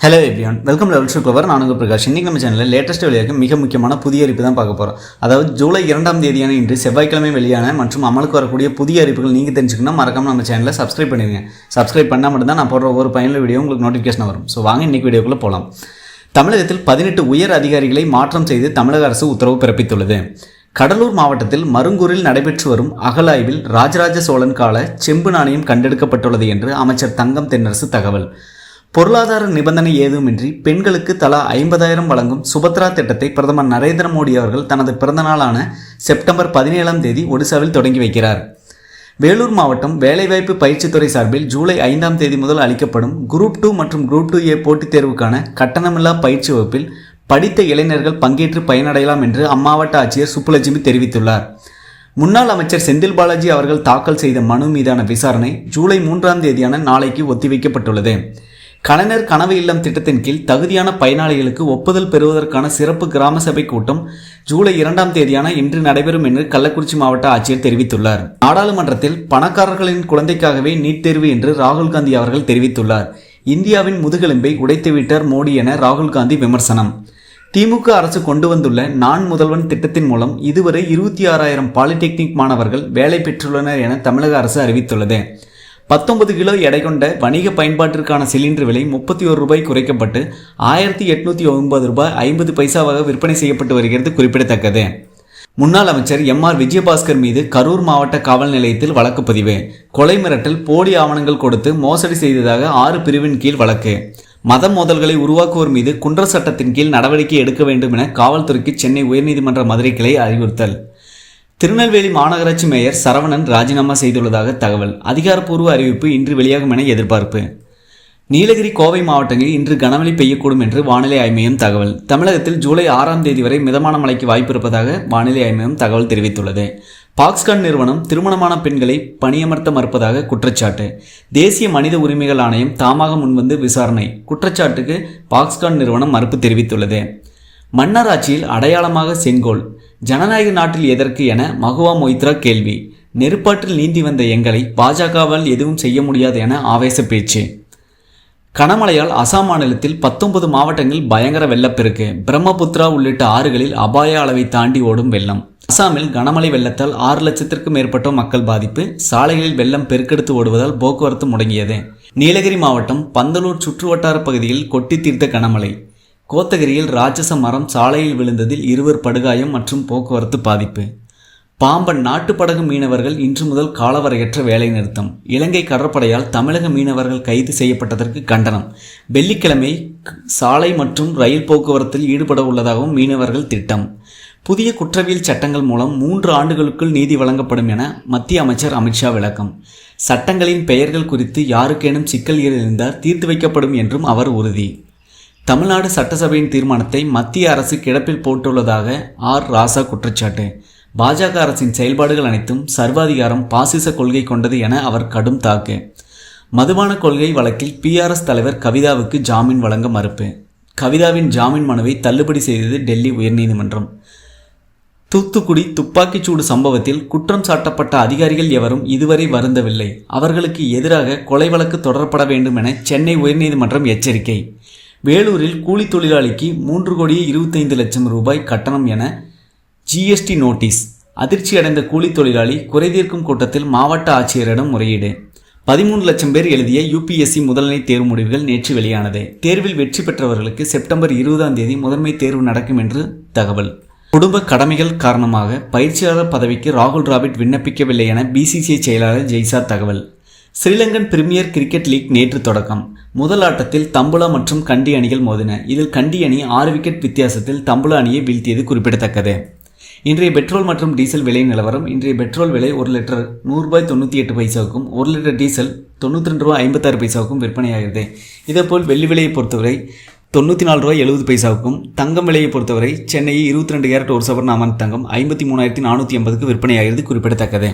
Hello everyone welcome level to cover நான் உங்கள் பிரகாஷ். இன்றைக்கி நம்ம சேனலில் லேட்டஸ்ட் வெளியாக மிக முக்கியமான புதிய அறிவிப்பு தான் பார்க்க போகிறோம் அதாவது ஜூலை இரண்டாம் தேதியான இன்று செவ்வாய்க்கிழமை வெளியான மற்றும் அமலுக்கு வரக்கூடிய புதிய அறிவிப்புகள் நீங்கள் தெரிஞ்சுக்கணும் மறக்காம நம்ம சேனலில் சப்ஸ்கிரைப் பண்ணிடுங்க. சப்ஸ்கிரைப் பண்ணால் மட்டும்தான் நான் போடுற ஒவ்வொரு பயனில் வீடியோ உங்களுக்கு நோட்டிஃபிகேஷன் வரும். ஸோ வாங்க இன்றைக்கி வீடியோக்குள்ளே போகலாம் தமிழகத்தில் பதினெட்டு உயர் அதிகாரிகளை மாற்றம் செய்து தமிழக அரசு உத்தரவு பிறப்பித்துள்ளது. கடலூர் மாவட்டத்தில் மருங்கூரில் நடைபெற்று வரும் அகலாய்வில் ராஜராஜ சோழன் கால செம்பு நாணயம் கண்டெடுக்கப்பட்டுள்ளது என்று அமைச்சர் தங்கம் தென்னரசு தகவல். பொருளாதார நிபந்தனை ஏதுமின்றி பெண்களுக்கு தலா ஐம்பதாயிரம் வழங்கும் சுபத்ரா திட்டத்தை பிரதமர் நரேந்திர மோடி அவர்கள் தனது பிறந்தநாளான செப்டம்பர் பதினேழாம் தேதி ஒடிசாவில் தொடங்கி வைக்கிறார். வேலூர் மாவட்டம் வேலைவாய்ப்பு பயிற்சித்துறை சார்பில் ஜூலை ஐந்தாம் தேதி முதல் அளிக்கப்படும் குரூப் டூ மற்றும் குரூப் டூ ஏ போட்டித் தேர்வுக்கான கட்டணமில்லா பயிற்சி வகுப்பில் படித்த இளைஞர்கள் பங்கேற்று பயனடையலாம் என்று அம்மாவட்ட ஆட்சியர் சுப்புலட்சுமி தெரிவித்துள்ளார். முன்னாள் அமைச்சர் செந்தில் பாலாஜி அவர்கள் தாக்கல் செய்த மனு மீதான விசாரணை ஜூலை மூன்றாம் தேதியான நாளைக்கு ஒத்திவைக்கப்பட்டுள்ளது. கலைஞர் கனவு இல்லம் திட்டத்தின் கீழ் தகுதியான பயனாளிகளுக்கு ஒப்புதல் பெறுவதற்கான சிறப்பு கிராம சபை கூட்டம் ஜூலை இரண்டாம் தேதியான இன்று நடைபெறும் என்று கள்ளக்குறிச்சி மாவட்ட ஆட்சியர் தெரிவித்துள்ளார். நாடாளுமன்றத்தில் பணக்காரர்களின் குழந்தைக்காகவே நீட் தேர்வு என்று ராகுல் காந்தி அவர்கள் தெரிவித்துள்ளார். இந்தியாவின் முதுகெலும்பை உடைத்துவிட்டார் மோடி என ராகுல் காந்தி விமர்சனம். திமுக அரசு கொண்டு வந்துள்ள நான் முதல்வன் திட்டத்தின் மூலம் இதுவரை இருபத்தி ஆறாயிரம் பாலிடெக்னிக் மாணவர்கள் வேலை பெற்றுள்ளனர் என தமிழக அரசு அறிவித்துள்ளது. பத்தொன்பது கிலோ எடை கொண்ட வணிக பயன்பாட்டிற்கான சிலிண்டர் விலை முப்பத்தி ஒரு ரூபாய் குறைக்கப்பட்டு ஆயிரத்தி எட்நூத்தி ஒன்பது ரூபாய் ஐம்பது பைசாவாக விற்பனை செய்யப்பட்டு வருகிறது குறிப்பிடத்தக்கது. முன்னாள் அமைச்சர் எம் ஆர் விஜயபாஸ்கர் மீது கரூர் மாவட்ட காவல் நிலையத்தில் வழக்கு பதிவு. கொலை மிரட்டல் போலி ஆவணங்கள் கொடுத்து மோசடி செய்ததாக ஆறு பிரிவின் கீழ் வழக்கு. மத மோதல்களை உருவாக்குவோர் மீது குன்ற சட்டத்தின் கீழ் நடவடிக்கை எடுக்க வேண்டும் என காவல்துறைக்கு சென்னை உயர்நீதிமன்ற மதுரை கிளை அறிவுறுத்தல். திருநெல்வேலி மாநகராட்சி மேயர் சரவணன் ராஜினாமா செய்துள்ளதாக தகவல். அதிகாரப்பூர்வ அறிவிப்பு இன்று வெளியாகும் என எதிர்பார்ப்பு. நீலகிரி கோவை மாவட்டங்களில் இன்று கனமழை பெய்யக்கூடும் என்று வானிலை ஆய்மையம் தகவல். தமிழகத்தில் ஜூலை ஆறாம் தேதி வரை மிதமான மழைக்கு வாய்ப்பு இருப்பதாக வானிலை ஆய்மையம் தகவல் தெரிவித்துள்ளது. பாக்ஸ்கான் நிறுவனம் திருமணமான பெண்களை பணியமர்த்த மறுப்பதாக குற்றச்சாட்டு. தேசிய மனித உரிமைகள் ஆணையம் தாமாக முன்வந்து விசாரணை. குற்றச்சாட்டுக்கு பாக்ஸ்கான் நிறுவனம் மறுப்பு தெரிவித்துள்ளது. மன்னராட்சியில் அடையாளமாக செங்கோல் ஜனநாயக நாட்டில் எதற்கு என மகுவா மொய்த்ரா கேள்வி. நெருப்பாற்றில் நீந்தி வந்த எங்களை பாஜகவால் எதுவும் செய்ய முடியாது என ஆவேச பேச்சு. கனமழையால் அசாம் மாநிலத்தில் பத்தொன்பது மாவட்டங்களில் பயங்கர வெள்ளப்பெருக்கு. பிரம்மபுத்திரா உள்ளிட்ட ஆறுகளில் அபாய அளவை தாண்டி ஓடும் வெள்ளம். அசாமில் கனமழை வெள்ளத்தால் ஆறு லட்சத்திற்கும் மேற்பட்ட மக்கள் பாதிப்பு. சாலைகளில் வெள்ளம் பெருக்கெடுத்து ஓடுவதால் போக்குவரத்து முடங்கியது. நீலகிரி மாவட்டம் பந்தலூர் சுற்றுவட்டார பகுதியில் கொட்டி தீர்த்த கனமழை. கோத்தகிரியில் ராட்சச மரம் சாலையில் விழுந்ததில் இருவர் படுகாயம் மற்றும் போக்குவரத்து பாதிப்பு. பாம்பன் நாட்டுப்படகு மீனவர்கள் இன்று முதல் காலவரையற்ற வேலை நிறுத்தம் இலங்கை கடற்படையால் தமிழக மீனவர்கள் கைது செய்யப்பட்டதற்கு கண்டனம். வெள்ளிக்கிழமை சாலை மற்றும் ரயில் போக்குவரத்தில் ஈடுபட உள்ளதாகவும் மீனவர்கள் திட்டம். புதிய குற்றவியல் சட்டங்கள் மூலம் மூன்று ஆண்டுகளுக்குள் நீதி வழங்கப்படும் என மத்திய அமைச்சர் அமித்ஷா விளக்கம். சட்டங்களின் பெயர்கள் குறித்து யாருக்கேனும் சிக்கல் இருந்தால் தீர்த்து வைக்கப்படும் என்றும் அவர் உறுதி. தமிழ்நாடு சட்டசபையின் தீர்மானத்தை மத்திய அரசு கிடப்பில் போட்டுள்ளதாக ஆர். ராசா குற்றச்சாட்டு. பாஜக அரசின் செயல்பாடுகள் அனைத்தும் சர்வாதிகாரம் பாசிச கொள்கை கொண்டது என அவர் கடும் தாக்கு. மதுபான கொள்கை வழக்கில் பிஆர்எஸ் தலைவர் கவிதாவுக்கு ஜாமீன் வழங்க மறுப்பு. கவிதாவின் ஜாமீன் மனுவை தள்ளுபடி செய்தது டெல்லி உயர்நீதிமன்றம். தூத்துக்குடி துப்பாக்கிச்சூடு சம்பவத்தில் குற்றம் சாட்டப்பட்ட அதிகாரிகள் எவரும் இதுவரை வருந்தவில்லை. அவர்களுக்கு எதிராக கொலை வழக்கு தொடரப்பட வேண்டும் என சென்னை உயர்நீதிமன்றம் எச்சரிக்கை. வேலூரில் கூலி தொழிலாளிக்கு மூன்று கோடியே இருபத்தைந்து லட்சம் ரூபாய் கட்டணம் என ஜிஎஸ்டி நோட்டீஸ். அதிர்ச்சி அடைந்த கூலி தொழிலாளி குறைதீர்க்கும் கூட்டத்தில் மாவட்ட ஆட்சியரிடம் முறையீடு. பதிமூன்று லட்சம் பேர் எழுதிய யூபிஎஸ்சி முதல்நிலை தேர்வு முடிவுகள் நேற்று வெளியானது. தேர்வில் வெற்றி பெற்றவர்களுக்கு செப்டம்பர் இருபதாம் தேதி முதன்மை தேர்வு நடக்கும் என்று தகவல். குடும்ப கடமைகள் காரணமாக பயிற்சியாளர் பதவிக்கு ராகுல் டிராவிட் விண்ணப்பிக்கவில்லை என பிசிசிஐ செயலாளர் ஜெய்சா தகவல். ஸ்ரீலங்கன் பிரீமியர் கிரிக்கெட் லீக் நேற்று தொடக்கம். முதல் ஆட்டத்தில் தம்புலா மற்றும் கண்டி அணிகள் மோதின. இதில் கண்டி அணி ஆறு விக்கெட் வித்தியாசத்தில் தம்புலா அணியை வீழ்த்தியது குறிப்பிடத்தக்கது. இன்றைய பெட்ரோல் மற்றும் டீசல் விலை நிலவரம் இன்றைய பெட்ரோல் விலை ஒரு லிட்டர் நூறு ரூபாய் தொண்ணூற்றி எட்டு பைசாவுக்கும் ஒரு லிட்டர் டீசல் தொண்ணூற்றி ரெண்டு ரூபாய் ஐம்பத்தாறு பைசாவுக்கும் விற்பனையாகிறது. இதேபோல் வெள்ளி விலையை பொறுத்தவரை தொண்ணூற்றி நாலு ரூபாய் எழுபது பைசாவுக்கும் தங்கம் விலையை பொறுத்தவரை சென்னையை இருபத்தி ரெண்டு கேரட் ஒரு சவரன் அமர்ந்த தங்கம் ஐம்பத்தி மூணாயிரத்தி நானூற்றி ஐம்பதுக்கு விற்பனையாகிறது குறிப்பிடத்தக்கது.